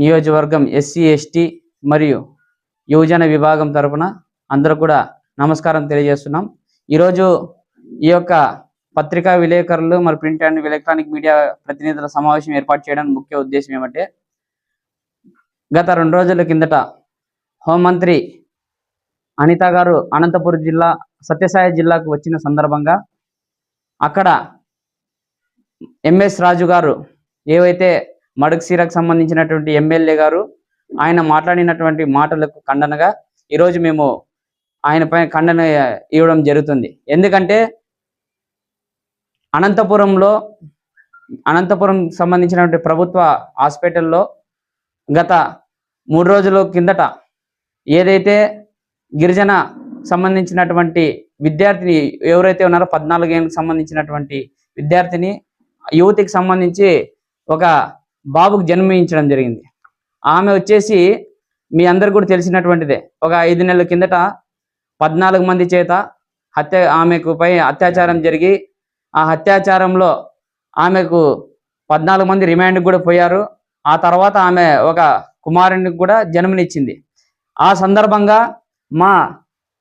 నియోజకవర్గం SC ST మరియు యువజన విభాగం తరపున అందరూ కూడా నమస్కారం తెలియజేస్తున్నాం. ఈరోజు ఈ యొక్క పత్రికా విలేకరులు మరి ప్రింట్ అండ్ ఎలక్ట్రానిక్ మీడియా ప్రతినిధుల సమావేశం ఏర్పాటు చేయడానికి ముఖ్య ఉద్దేశం ఏమంటే గత రెండు రోజుల కిందట హోంమంత్రి అనిత గారు అనంతపురం జిల్లా సత్యసాయి జిల్లాకు వచ్చిన సందర్భంగా అక్కడ ఎంఎస్ రాజు గారు ఏవైతే మడుగుసీరకు సంబంధించినటువంటి ఎమ్మెల్యే గారు ఆయన మాట్లాడినటువంటి మాటలకు ఖండనగా ఈరోజు మేము ఆయన పైన ఖండన ఇవ్వడం జరుగుతుంది. ఎందుకంటే అనంతపురంలో అనంతపురం సంబంధించినటువంటి ప్రభుత్వ హాస్పిటల్లో గత మూడు రోజుల కిందట ఏదైతే గిరిజన సంబంధించినటువంటి విద్యార్థిని ఎవరైతే ఉన్నారో పద్నాలుగు ఏళ్ళకి సంబంధించినటువంటి విద్యార్థిని యువతికి సంబంధించి ఒక బాబుకు జన్మించడం జరిగింది. ఆమె వచ్చేసి మీ అందరు కూడా తెలిసినటువంటిదే. ఒక ఐదు నెలల కిందట పద్నాలుగు మంది చేత హత్య ఆమెకు పై అత్యాచారం జరిగి ఆ అత్యాచారంలో ఆమెకు పద్నాలుగు మంది రిమాండ్కి కూడా పోయారు. ఆ తర్వాత ఆమె ఒక కుమారునికి కూడా జన్మనిచ్చింది. ఆ సందర్భంగా మా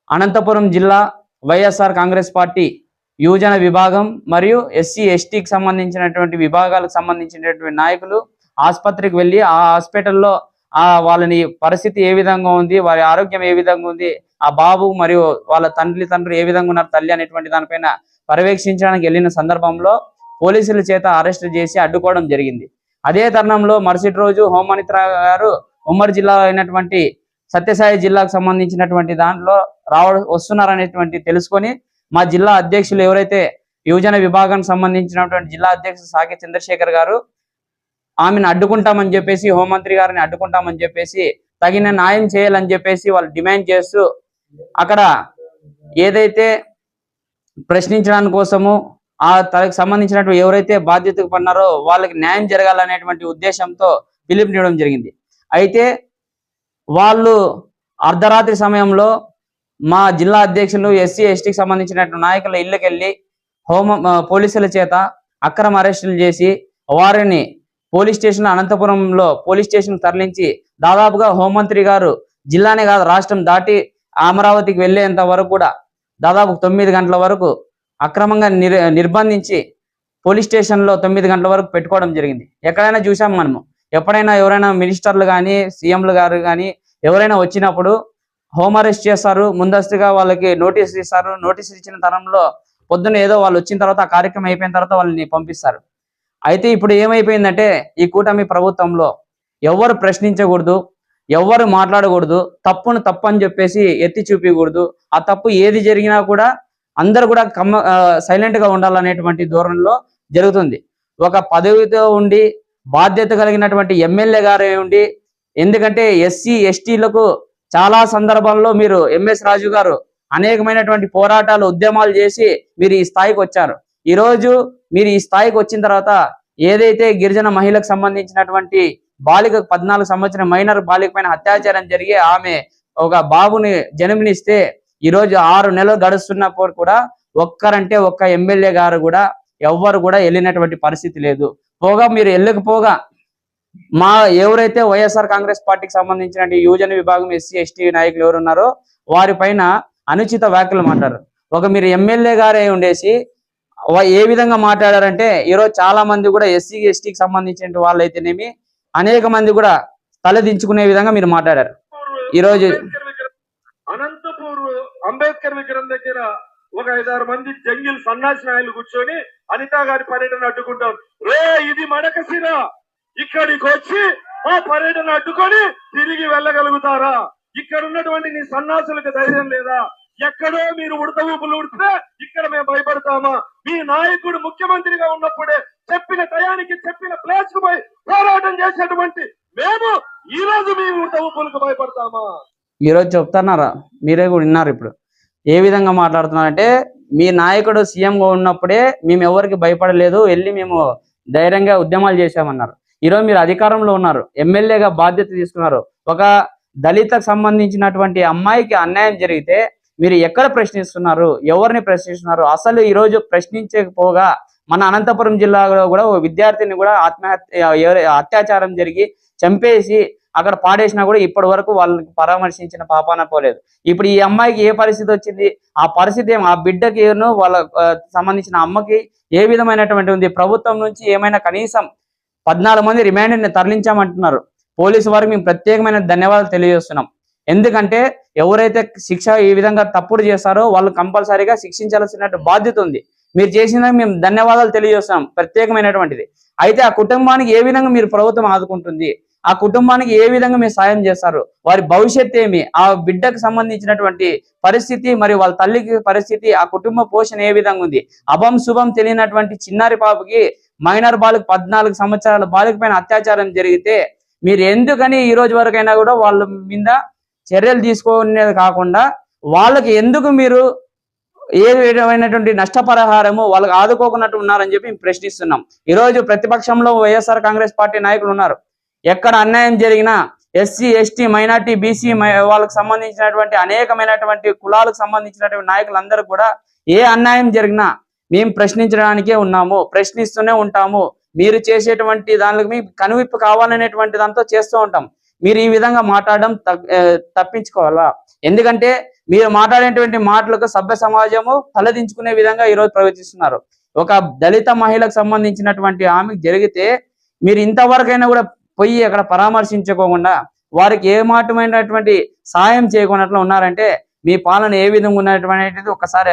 అనంతపురం జిల్లా వైఎస్ఆర్ కాంగ్రెస్ పార్టీ యువజన విభాగం మరియు ఎస్సీ ఎస్టీకి సంబంధించినటువంటి విభాగాలకు సంబంధించినటువంటి నాయకులు ఆసుపత్రికి వెళ్ళి ఆ హాస్పిటల్లో ఆ వాళ్ళని పరిస్థితి ఏ విధంగా ఉంది వారి ఆరోగ్యం ఏ విధంగా ఉంది ఆ బాబు మరియు వాళ్ళ తండ్రి తండ్రి ఏ విధంగా ఉన్నారు తల్లి అనేటువంటి దానిపైన పర్యవేక్షించడానికి వెళ్ళిన సందర్భంలో పోలీసుల చేత అరెస్ట్ చేసి అడ్డుకోవడం జరిగింది. అదే తరుణంలో మరుసటి రోజు హోంమంత్రి గారు ఉమ్మడి జిల్లా అయినటువంటి సత్యసాయి జిల్లాకు సంబంధించినటువంటి దాంట్లో రావ వస్తున్నారనేటువంటి తెలుసుకొని మా జిల్లా అధ్యక్షులు ఎవరైతే యువజన విభాగానికి సంబంధించినటువంటి జిల్లా అధ్యక్షుడు సాకి చంద్రశేఖర్ గారు ఆమెను అడ్డుకుంటామని చెప్పేసి హోంమంత్రి గారిని అడ్డుకుంటామని చెప్పేసి తగిన న్యాయం చేయాలని చెప్పేసి వాళ్ళు డిమాండ్ చేస్తూ అక్కడ ఏదైతే ప్రశ్నించడానికి కోసము ఆ తనకు సంబంధించినటువంటి ఎవరైతే బాధ్యతకు పడినారో వాళ్ళకి న్యాయం జరగాలనేటువంటి ఉద్దేశంతో పిలుపునివ్వడం జరిగింది. అయితే వాళ్ళు అర్ధరాత్రి సమయంలో మా జిల్లా అధ్యక్షులు ఎస్సీ ఎస్టీకి సంబంధించినటువంటి నాయకుల ఇళ్ళకెళ్ళి హోమ పోలీసుల చేత అక్రమ అరెస్టులు చేసి వారిని పోలీస్ స్టేషన్ అనంతపురంలో పోలీస్ స్టేషన్ తరలించి దాదాపుగా హోంమంత్రి గారు జిల్లానే కాదు రాష్ట్రం దాటి అమరావతికి వెళ్ళేంత వరకు కూడా దాదాపు తొమ్మిది గంటల వరకు అక్రమంగా నిర్ నిర్బంధించి పోలీస్ స్టేషన్లో తొమ్మిది గంటల వరకు పెట్టుకోవడం జరిగింది. ఎక్కడైనా చూసాం మనము. ఎప్పుడైనా ఎవరైనా మినిస్టర్లు కానీ సీఎంలు గారు కానీ ఎవరైనా వచ్చినప్పుడు హోమ్ అరెస్ట్ చేస్తారు ముందస్తుగా వాళ్ళకి నోటీసులు ఇస్తారు. నోటీస్ ఇచ్చిన తరంలో పొద్దున్న ఏదో వాళ్ళు వచ్చిన తర్వాత ఆ కార్యక్రమం అయిపోయిన తర్వాత వాళ్ళని పంపిస్తారు. అయితే ఇప్పుడు ఏమైపోయిందంటే ఈ కూటమి ప్రభుత్వంలో ఎవరు ప్రశ్నించకూడదు ఎవరు మాట్లాడకూడదు తప్పును తప్పు అని చెప్పేసి ఎత్తి చూపించకూడదు ఆ తప్పు ఏది జరిగినా కూడా అందరు కూడా కమ్మ సైలెంట్గా ఉండాలనేటువంటి ధోరణిలో జరుగుతుంది. ఒక పదవితో ఉండి బాధ్యత కలిగినటువంటి ఎమ్మెల్యే గారే ఉండి ఎందుకంటే ఎస్సీ ఎస్టీలకు చాలా సందర్భాల్లో మీరు ఎంఎస్ రాజు గారు అనేకమైనటువంటి పోరాటాలు ఉద్యమాలు చేసి మీరు ఈ స్థాయికి వచ్చారు. ఈ రోజు మీరు ఈ స్థాయికి వచ్చిన తర్వాత ఏదైతే గిరిజన మహిళకు సంబంధించినటువంటి బాలిక పద్నాలుగు సంవత్సరం మైనర్ బాలిక పైన అత్యాచారం జరిగి ఆమె ఒక బాబుని జన్మనిస్తే ఈ రోజు ఆరు నెలలు గడుస్తున్నప్పుడు కూడా ఒక్కరంటే ఒక్క ఎమ్మెల్యే గారు కూడా ఎవ్వరు కూడా వెళ్ళినటువంటి పరిస్థితి లేదు. పోగా మీరు వెళ్ళకపోగా మా ఎవరైతే వైఎస్ఆర్ కాంగ్రెస్ పార్టీకి సంబంధించిన యువజన విభాగం ఎస్సీ ఎస్టీ నాయకులు ఎవరు ఉన్నారో వారి పైన అనుచిత వ్యాఖ్యలు మాట్లాడారు. ఒక మీరు ఎమ్మెల్యే గారే ఉండేసి ఏ విధంగా మాట్లాడారంటే ఈరోజు చాలా మంది కూడా ఎస్సీ ఎస్టీకి సంబంధించిన వాళ్ళైతేనేమి అనేక మంది కూడా తలదించుకునే విధంగా మీరు మాట్లాడారు. ఈరోజు అనంతపూర్ అంబేద్కర్ విగ్రహం దగ్గర ఒక ఐదారు మంది జంగిల్ సన్నాసి నాయలు కూర్చొని అనిత గారి పర్యటన అడ్డుకుంటాం. రే ఇది మడకసిర ఇక్కడికి వచ్చి ఆ పర్యటన అడ్డుకొని తిరిగి వెళ్ళగలుగుతారా? ఇక్కడ ఉన్నటువంటి నీ సన్నాసులకు ధైర్యం లేదా? ఎక్కడో మీరు ఉడత ఊపులు ఉడితే ఇక్కడ మేము భయపడతామా? మీ నాయకుడు ముఖ్యమంత్రిగా ఉన్నప్పుడే చెప్పిన టయానికి చెప్పిన ప్లేస్కు పోయి పోరాటం చేసేటువంటి మేము ఈ రోజు మీ ఉడత భయపడతామా? ఈరోజు చెప్తున్నారా? మీరే కూడా విన్నారు ఇప్పుడు. ఏ విధంగా మాట్లాడుతున్నారంటే మీ నాయకుడు సీఎంగా ఉన్నప్పుడే మేము ఎవరికి భయపడలేదు వెళ్ళి మేము ధైర్యంగా ఉద్యమాలు చేశామన్నారు. ఈరోజు మీరు అధికారంలో ఉన్నారు ఎమ్మెల్యేగా బాధ్యత తీసుకున్నారు. ఒక దళితకు సంబంధించినటువంటి అమ్మాయికి అన్యాయం జరిగితే మీరు ఎక్కడ ప్రశ్నిస్తున్నారు? ఎవరిని ప్రశ్నిస్తున్నారు? అసలు ఈ రోజు ప్రశ్నించకపోగా మన అనంతపురం జిల్లాలో కూడా ఓ విద్యార్థిని కూడా ఆత్మహత్య అత్యాచారం జరిగి చంపేసి అక్కడ పాడేసినా కూడా ఇప్పటి వరకు వాళ్ళని పరామర్శించిన పాపాన పోలేదు. ఇప్పుడు ఈ అమ్మాయికి ఏ పరిస్థితి వచ్చింది? ఆ పరిస్థితి ఏం? ఆ బిడ్డకి ఏను వాళ్ళ సంబంధించిన అమ్మకి ఏ విధమైనటువంటి ఉంది? ప్రభుత్వం నుంచి ఏమైనా కనీసం పద్నాలుగు మంది రిమాండ్ తరలించామంటున్నారు. పోలీసు వారికి మేము ప్రత్యేకమైన ధన్యవాదాలు తెలియజేస్తున్నాం. ఎందుకంటే ఎవరైతే శిక్ష ఈ విధంగా తప్పుడు చేస్తారో వాళ్ళు కంపల్సరీగా శిక్షించాల్సిన బాధ్యత ఉంది. మీరు చేసిన మేము ధన్యవాదాలు తెలియజేస్తున్నాం ప్రత్యేకమైనటువంటిది. అయితే ఆ కుటుంబానికి ఏ విధంగా మీరు ప్రభుత్వం ఆదుకుంటుంది? ఆ కుటుంబానికి ఏ విధంగా మీరు సాయం చేస్తారు? వారి భవిష్యత్ ఏమి? ఆ బిడ్డకు సంబంధించినటువంటి పరిస్థితి మరియు వాళ్ళ తల్లికి పరిస్థితి ఆ కుటుంబ పోషణ ఏ విధంగా ఉంది? అభం శుభం తెలియనటువంటి చిన్నారి పాపకి మైనర్ బాలిక పద్నాలుగు సంవత్సరాల బాలిక పైన అత్యాచారం జరిగితే మీరు ఎందుకని ఈ రోజు వరకైనా కూడా వాళ్ళ మీద చర్యలు తీసుకునేది కాకుండా వాళ్ళకి ఎందుకు మీరు ఏ విధమైనటువంటి నష్టపరిహారము వాళ్ళకి ఆదుకోకున్నట్టు ఉన్నారని చెప్పి మేము ప్రశ్నిస్తున్నాం. ఈ రోజు ప్రతిపక్షంలో వైఎస్ఆర్ కాంగ్రెస్ పార్టీ నాయకులు ఉన్నారు. ఎక్కడ అన్యాయం జరిగినా ఎస్సీ ఎస్టీ మైనార్టీ బీసీ వాళ్ళకి సంబంధించినటువంటి అనేకమైనటువంటి కులాలకు సంబంధించినటువంటి నాయకులందరూ కూడా ఏ అన్యాయం జరిగినా మేము ప్రశ్నించడానికే ఉన్నాము ప్రశ్నిస్తూనే ఉంటాము. మీరు చేసేటువంటి దానికి మీకు కనువిప్పు కావాలనేటువంటి దాంతో చేస్తూ ఉంటాం. మీరు ఈ విధంగా మాట్లాడడం తప్పించుకోవాలా? ఎందుకంటే మీరు మాట్లాడేటువంటి మాటలకు సభ్య సమాజము తలదించుకునే విధంగా ఈరోజు ప్రవర్తిస్తున్నారు. ఒక దళిత మహిళకు సంబంధించినటువంటి ఆమెకు జరిగితే మీరు ఇంతవరకైనా కూడా పోయి అక్కడ పరామర్శించుకోకుండా వారికి ఏ మాటమైనటువంటి సాయం చేయకుండా ఉన్నారంటే మీ పాలన ఏ విధంగా ఉన్నటువంటిది ఒకసారి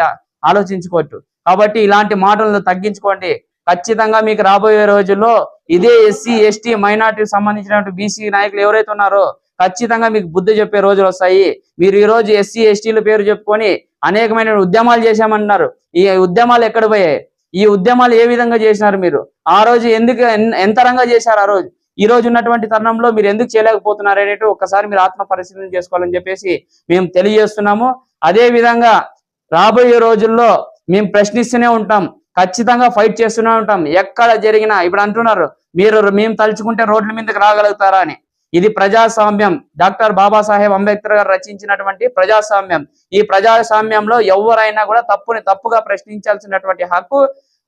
ఆలోచించుకోవచ్చు. కాబట్టి ఇలాంటి మాటలను తగ్గించుకోండి. ఖచ్చితంగా మీకు రాబోయే రోజుల్లో ఇదే ఎస్సీ ఎస్టీ మైనార్టీకి సంబంధించినటువంటి బీసీ నాయకులు ఎవరైతే ఉన్నారో ఖచ్చితంగా మీకు బుద్ధి చెప్పే రోజులు వస్తాయి. మీరు ఈ రోజు ఎస్సీ ఎస్టీల పేరు చెప్పుకొని అనేకమైన ఉద్యమాలు చేశామన్నారు. ఈ ఉద్యమాలు ఎక్కడ పోయాయి? ఈ ఉద్యమాలు ఏ విధంగా చేసినారు మీరు? ఆ రోజు ఎందుకు ఎన్- ఎంతరంగా చేశారు ఆ రోజు? ఈ రోజు ఉన్నటువంటి తరుణంలో మీరు ఎందుకు చేయలేకపోతున్నారు అనేటి ఒక్కసారి మీరు ఆత్మ పరిశీలన చేసుకోవాలని చెప్పేసి మేము తెలియజేస్తున్నాము. అదే విధంగా రాబోయే రోజుల్లో మేము ప్రశ్నిస్తూనే ఉంటాం. ఖచ్చితంగా ఫైట్ చేస్తూనే ఉంటాం. ఎక్కడ జరిగినా ఇప్పుడు అంటున్నారు మీరు మేము తలుచుకుంటే రోడ్ల మీదకి రాగలుగుతారా అని. ఇది ప్రజాస్వామ్యం. డాక్టర్ బాబాసాహెబ్ అంబేద్కర్ గారు రచించినటువంటి ప్రజాస్వామ్యం. ఈ ప్రజాస్వామ్యంలో ఎవరైనా కూడా తప్పుని తప్పుగా ప్రశ్నించాల్సినటువంటి హక్కు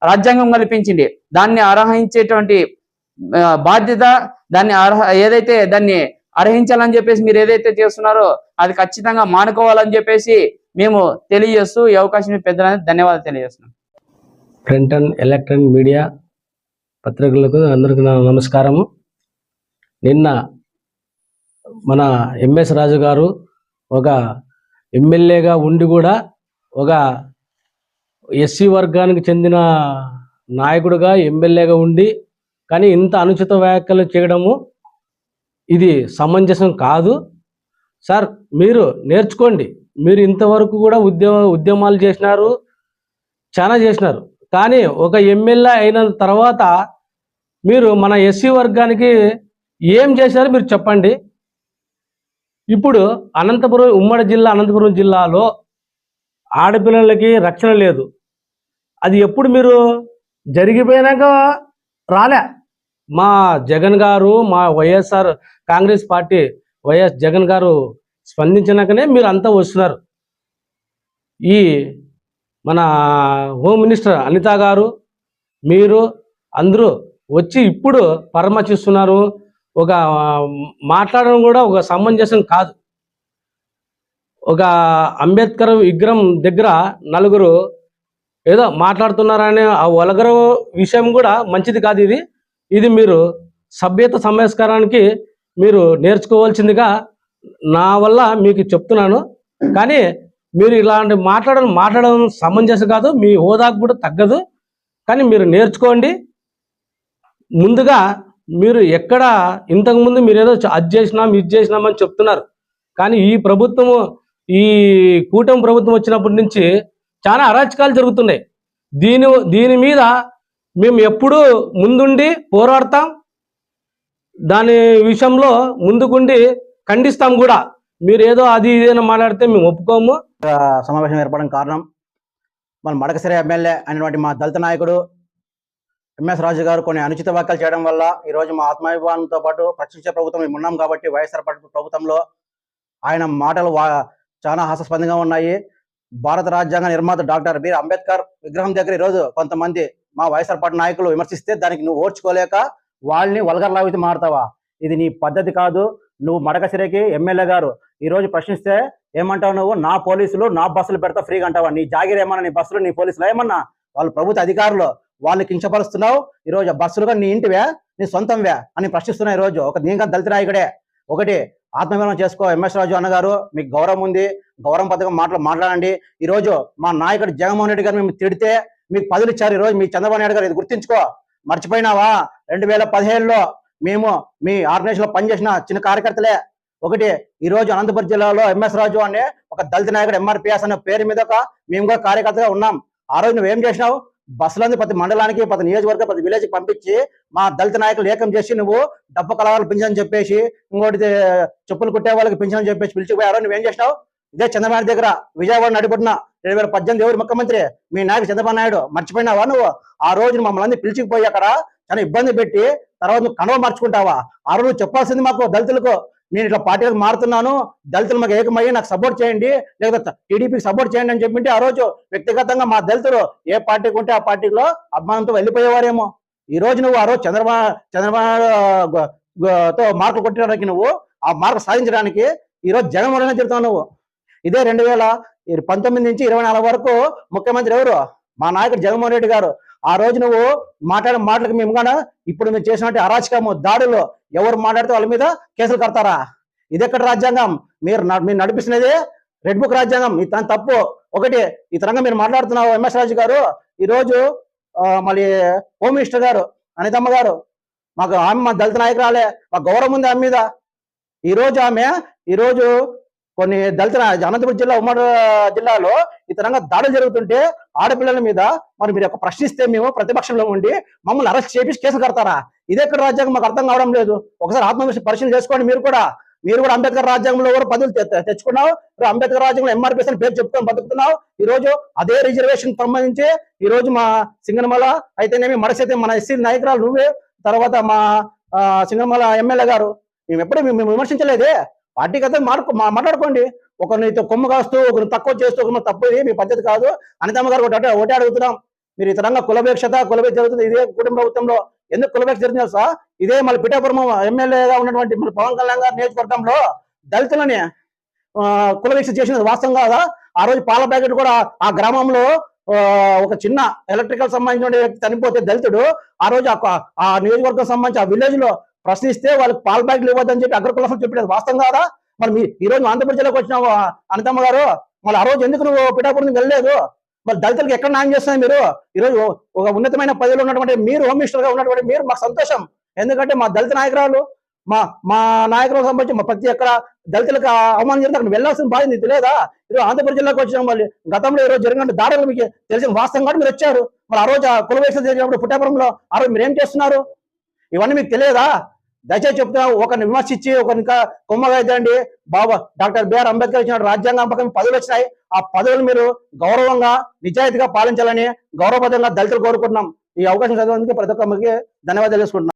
రాజ్యాంగం కల్పించింది. దాన్ని అర్హించేటువంటి బాధ్యత దాన్ని అర్హ ఏదైతే దాన్ని అర్హించాలని చెప్పేసి మీరు ఏదైతే చేస్తున్నారో అది ఖచ్చితంగా మానుకోవాలని చెప్పేసి మేము తెలియజేస్తూ ఈ అవకాశం పెద్దలని ధన్యవాదాలు తెలియజేస్తున్నాం. ప్రింట్ అండ్ ఎలక్ట్రానిక్ మీడియా పత్రికలకు అందరికీ నమస్కారము. నిన్న మన ఎంఎస్ రాజు గారు ఒక ఎమ్మెల్యేగా ఉండి కూడా ఒక ఎస్సీ వర్గానికి చెందిన నాయకుడుగా ఎమ్మెల్యేగా ఉండి కానీ ఇంత అనుచిత వ్యాఖ్యలు చేయడము ఇది సమంజసం కాదు. సార్ మీరు నేర్చుకోండి. మీరు ఇంతవరకు కూడా ఉద్యమ ఉద్యమాలు చేసినారు చాలా చేసినారు. కానీ ఒక ఎమ్మెల్యే అయిన తర్వాత మీరు మన ఎస్సీ వర్గానికి ఏం చేశారో మీరు చెప్పండి. ఇప్పుడు అనంతపురం ఉమ్మడి జిల్లా అనంతపురం జిల్లాలో ఆడపిల్లలకి రక్షణ లేదు. అది ఎప్పుడు మీరు జరిగిపోయినాక రాలే. మా జగన్ గారు మా YSR Congress party YS Jagan గారు స్పందించినాకనే మీరు అంతా వస్తున్నారు. ఈ మన హోమ్ మినిస్టర్ అనిత గారు మీరు అందరూ వచ్చి ఇప్పుడు పరామర్శిస్తున్నారు. ఒక మాట్లాడడం కూడా ఒక సమంజసం కాదు. ఒక అంబేద్కర్ విగ్రహం దగ్గర నలుగురు ఏదో మాట్లాడుతున్నారనే ఆ ఒలగరం విషయం కూడా మంచిది కాదు ఇది. ఇది మీరు సభ్యత సంస్కారానికి మీరు నేర్చుకోవాల్సిందిగా నా వల్ల మీకు చెప్తున్నాను. కానీ మీరు ఇలాంటి మాట్లాడడం మాట్లాడడం సమంజసం కాదు మీ హోదాకు కూడా తగ్గదు. కానీ మీరు నేర్చుకోండి. ముందుగా మీరు ఎక్కడ ఇంతకుముందు మీరు ఏదో అది చేసినాం ఇది చేసినామని చెప్తున్నారు. కానీ ఈ ప్రభుత్వము ఈ కూటమి ప్రభుత్వం వచ్చినప్పటి నుంచి చాలా అరాచకాలు జరుగుతున్నాయి. దీని దీని మీద మేము ఎప్పుడూ ముందుండి పోరాడతాం. దాని విషయంలో ముందుకుండి ఖండిస్తాం కూడా. మీరు ఏదో అది ఇదేనా మాట్లాడితే మేము ఒప్పుకోము. సమావేశం ఏర్పడడం కారణం మన మడకసిరి ఎమ్మెల్యే అనేటువంటి మా దళిత నాయకుడు ఎంఎస్ రాజు గారు కొన్ని అనుచిత వ్యాఖ్యలు చేయడం వల్ల ఈ రోజు మా ఆత్మాభిమానంతో పాటు ప్రశ్నించే ప్రభుత్వం మేము ఉన్నాం కాబట్టి వైఎస్ఆర్ పార్టీ ప్రభుత్వంలో ఆయన మాటలు చాలా హాస్యాస్పదంగా ఉన్నాయి. భారత రాజ్యాంగ నిర్మాత డాక్టర్ బిఆర్ అంబేద్కర్ విగ్రహం దగ్గర ఈరోజు కొంతమంది మా వైఎస్ఆర్ పార్టీ నాయకులు విమర్శిస్తే దానికి నువ్వు ఓర్చుకోలేక వాళ్ళని వల్గర్ లాగితే మారుతావా? ఇది నీ పద్ధతి కాదు. నువ్వు మడకసిరికి ఎమ్మెల్యే గారు ఈ రోజు ప్రశ్నిస్తే ఏమంటావు నువ్వు? నా పోలీసులు నా బస్సులు పెడతా ఫ్రీగా అంటావా? నీ జాగిర్ ఏమన్నా నీ బస్సులు నీ పోలీసులు ఏమన్నా? వాళ్ళు ప్రభుత్వ అధికారులు వాళ్ళు కించపరుస్తున్నావు. ఈ రోజు బస్సులుగా నీ ఇంటివే నీ సొంతంవే అని ప్రశ్నిస్తున్నావు ఈ రోజు. ఒక దీనికా దళిత నాయకుడే. ఒకటి ఆత్మవిమర్శనం చేసుకో. ఎంఎస్ రాజు అన్నగారు మీకు గౌరవం ఉంది. గౌరవం పథకం మాటలు మాట్లాడండి. ఈ రోజు మా నాయకుడు జగన్మోహన్ రెడ్డి గారు మేము తిడితే మీకు పదులు ఇచ్చారు ఈ రోజు. మీ చంద్రబాబు నాయుడు గారు ఇది గుర్తించుకో. మర్చిపోయినావా? రెండు వేల పదిహేడులో మేము మీ ఆర్గనైజేషన్లో పనిచేసిన చిన్న కార్యకర్తలే. ఒకటి ఈ రోజు అనంతపురం జిల్లాలో ఎంఎస్ రాజు అనే ఒక దళిత నాయకుడు ఎంఆర్పిఎస్ అనే పేరు మీద ఒక మేము కూడా కార్యకర్తగా ఉన్నాం. ఆ రోజు నువ్వేం చేసినావు? బస్సులని ప్రతి మండలానికి ప్రతి నియోజకవర్గం ప్రతి విలేజ్ పంపించి మా దళిత నాయకులు ఏకం చేసి నువ్వు డబ్బు కలవాలి పింఛన్ చెప్పేసి ఇంకోటి చెప్పులు కుట్టే వాళ్ళకి పింఛన్ చెప్పేసి పిలిచిపోయారు నువ్వేం చేసినావు? ఇదే చంద్రబాబు దగ్గర విజయవాడ నడిపడిన రెండు వేల పద్దెనిమిది ఎవరు ముఖ్యమంత్రి? మీ నాయకుడు చంద్రబాబు నాయుడు. మర్చిపోయినావా నువ్వు? ఆ రోజు మమ్మల్ని అందరినీ పిలిచిపోయి అక్కడ చాలా ఇబ్బంది పెట్టి తర్వాత నువ్వు కనవ మార్చుకుంటావా? ఆ రోజు చెప్పాల్సింది మాకు దళితులకు నేను ఇట్లా పార్టీలకు మారుతున్నాను దళితులు మాకు ఏకమయ్యి నాకు సపోర్ట్ చేయండి లేకపోతే టీడీపీకి సపోర్ట్ చేయండి అని చెప్పింటే ఆ రోజు వ్యక్తిగతంగా మా దళితులు ఏ పార్టీకి ఉంటే ఆ పార్టీలో అభిమానంతో వెళ్ళిపోయేవారేమో. ఈ రోజు నువ్వు ఆ రోజు చంద్రబాబు చంద్రబాబు తో మార్కులు కొట్టడానికి నువ్వు ఆ మార్కు సాధించడానికి ఈ రోజు జగన్మోహన్ తిరుగుతావు నువ్వు. ఇదే రెండు వేల పంతొమ్మిది నుంచి ఇరవై నాలుగు వరకు ముఖ్యమంత్రి ఎవరు? మా నాయకుడు జగన్మోహన్ రెడ్డి గారు. ఆ రోజు నువ్వు మాట్లాడిన మాటలకు మేము కూడా ఇప్పుడు మీరు చేసినట్టు అరాచకము దాడులు ఎవరు మాట్లాడితే వాళ్ళ మీద కేసులు కడతారా? ఇది ఎక్కడ రాజ్యాంగం? మీరు మీరు నడిపిస్తున్నది రెడ్ బుక్ రాజ్యాంగం. ఇది తప్పు. ఒకటి ఇతరంగా మీరు మాట్లాడుతున్నావు ఎంఎస్ రాజు గారు. ఈరోజు మళ్ళీ హోమ్ మినిస్టర్ గారు అనితమ్మ గారు మాకు ఆమె మా దళిత నాయకురాలే మాకు గౌరవం ఉంది ఆమె మీద. ఈ రోజు ఆమె ఈ రోజు కొన్ని దళిత అనంతపురం జిల్లా ఉమ్మడి జిల్లాలో ఇతరంగా దాడులు జరుగుతుంటే ఆడపిల్లల మీద మరి మీరు ఒక ప్రశ్నిస్తే మేము ప్రతిపక్షంలో ఉండి మమ్మల్ని అరెస్ట్ చేపించి కేసు కడతారా? ఇదే ఇక్కడ రాజ్యాంగం? మాకు అర్థం కావడం లేదు. ఒకసారి ఆత్మవిశ్వ పరిశీలన చేసుకోండి మీరు కూడా. మీరు కూడా అంబేద్కర్ రాజ్యాంగంలో కూడా పదవులు తెచ్చుకున్నావు? అంబేద్కర్ రాజ్యాంగంలో ఎంఆర్పీఎస్ అని పేరు చెప్తాం బతుకుతున్నావు? ఈ రోజు అదే రిజర్వేషన్ సంబంధించి ఈ రోజు మా సింగనమల అయితేనేమి మడసైతే మన ఎస్సీ నాయకురాలు నువ్వే తర్వాత మా ఆ, సింగనమల ఎమ్మెల్యే గారు. మేము ఎప్పుడూ మేము మేము విమర్శించలేదే. పార్టీ కదా మార్పు మాట్లాడుకోండి. ఒకరినితో కొమ్మ కాస్తూ ఒకరిని తక్కువ చేస్తూ ఒకరిని తప్పు ఇది మీ పద్ధతి కాదు. అనితమ్మ గారు ఒకటి ఒకటే అడుగుతున్నాం. మీరు ఇతరంగా కులవేక్షత కులవేక్ష జరుగుతుంది ఇదే కుటుంబ ప్రభుత్వంలో. ఎందుకు కులవేక్ష జరిగింది సార్ ఇదే మళ్ళీ పిఠాపురం ఎమ్మెల్యేగా ఉన్నటువంటి మన పవన్ కళ్యాణ్ గారు నియోజకవర్గంలో దళితులని ఆ, కులవేక్ష చేసినది వాస్తవం కాదా? ఆ రోజు పాల ప్యాకెట్ కూడా ఆ గ్రామంలో ఒక చిన్న ఎలక్ట్రికల్ సంబంధించిన వ్యక్తి చనిపోతే దళితుడు. ఆ రోజు ఆ ఆ నియోజకవర్గం సంబంధించి ఆ విలేజ్లో ప్రశ్నిస్తే వాళ్ళకి పాల బ్యాగ్లు ఇవ్వద్దని చెప్పి అగ్రకులసం చెప్పేది వాస్తవం కాదా? మరి మీ ఈ రోజు ఆంధ్రప్రదేశ్ జిల్లాకు వచ్చినావు అనంతమ్మ గారు మళ్ళీ ఆ రోజు ఎందుకు నువ్వు పిఠాపురం వెళ్ళలేదు? మరి దళితులకు ఎక్కడ న్యాయం చేస్తున్నారు మీరు? ఈ రోజు ఒక ఉన్నతమైన పదవిలో ఉన్నటువంటి మీరు హోమ్ మినిస్టర్గా ఉన్నటువంటి మీరు మాకు సంతోషం. ఎందుకంటే మా దళిత నాయకురాలు మా మా నాయకులకు సంబంధించి మా ప్రతి ఎక్కడ దళితులకు అవమానం జరిగితే అక్కడ వెళ్ళాల్సిన బాధ్యత నీకు లేదా? ఈరోజు ఆంధ్రప్రదేశ్ జిల్లాకు వచ్చినాం మళ్ళీ గతంలో ఈ రోజు జరిగిన దాడులు మీకు తెలిసిన వాస్తవం కూడా మీరు వచ్చారు. మరి ఆ రోజు ఆ జరిగినప్పుడు పుట్టాపురంలో ఆ రోజు మీరు ఏం చేస్తున్నారు? ఇవన్నీ మీకు తెలియదా? దయచేసి చెప్తున్నా ఒకరిని విమర్శించి ఒకరిని ఇంకా బాబా డాక్టర్ బిఆర్ అంబేద్కర్ ఇచ్చిన రాజ్యాంగ అంపకం పదవులు వచ్చినాయి. ఆ పదవులు మీరు గౌరవంగా నిజాయితీగా పాలించాలని గౌరవపదంగా దళితులు కోరుకుంటున్నాం. ఈ అవకాశం చదివేందుకు ప్రతి ఒక్కరికి ధన్యవాదాలు తెలుసుకుంటున్నాం.